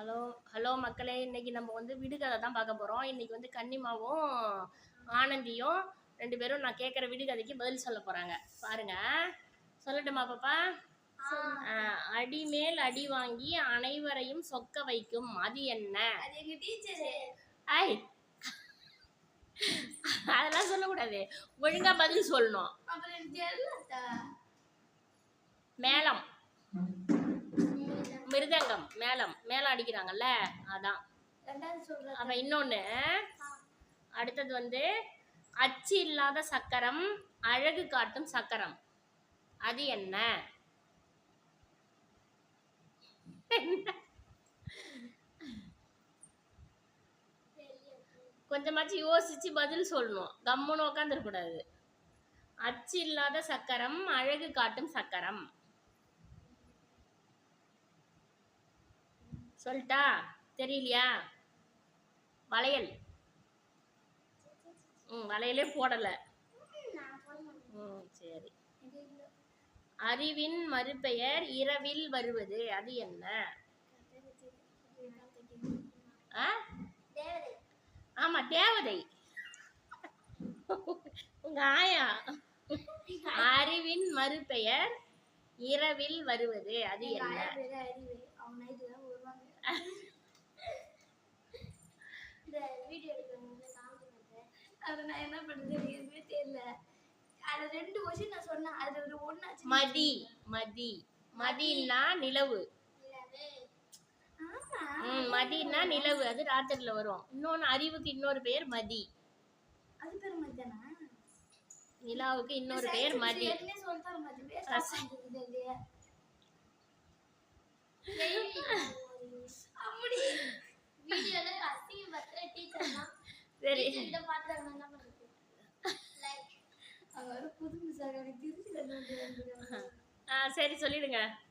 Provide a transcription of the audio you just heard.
Hello hello மக்களே இன்னைக்கு நம்ம வந்து விடுகதை தான் பார்க்க போகிறோம் இன்னைக்கு வந்து கன்னிமாவும் ஆனந்தியும் ரெண்டு பேரும் நான் கேட்குற விடுகதைக்கு பதில் சொல்ல போகிறாங்க பாருங்க. சொல்லட்டுமா பாப்பா? ஆஹ், அடி மேல் அடி வாங்கி அனைவரையும் சொக்க வைக்கும். அது என்ன? ஐ. அதெல்லாம் சொல்லக்கூடாது. ஒழுங்கா பதில் சொல்லணும். மேளம். மிருதங்கம் மேளம் மேளம் அடிக்கிறாங்கல்ல அதான். அப்ப இன்னொன்னு அடுத்தது வந்து அச்சு இல்லாத சக்கரம் அழகு காட்டும் சக்கரம். அது என்ன? கொஞ்சமாச்சும் யோசிச்சு பதில் சொல்லணும். கம்முன்னு உட்காந்துருக்கூடாது அச்சு இல்லாத சக்கரம் அழகு காட்டும் சக்கரம். சொல்லிட்டா? தெரியலையா? வளையல். ம் வளையலே போடலை. ம் சரி. அறிவின் மறுபெயர் இரவில் வருவது அது என்ன? ஆ? ஆமா தேவதை. உங்க ஆயா? அறிவின் மறுபெயர் இரவில் வருவது அது என்ன? அதை நான் என்ன பண்றது எதுவுமே தெரியல. அது ரெண்டு கொஸ்டின் நான் சொன்னேன். அது ஒரு ஒன்னாச்சு மதி மதி மதின்னா நிலவு. ம் மதின்னா நிலவு. அது ராத்திரில வரும். இன்னொன்னு அறிவுக்கு இன்னொரு பெயர் மதி அது பேர் மத்தியானா நிலாவுக்கு இன்னொரு பெயர் மதி சொல்லிட்டாரு சரி சொல்லிடுங்க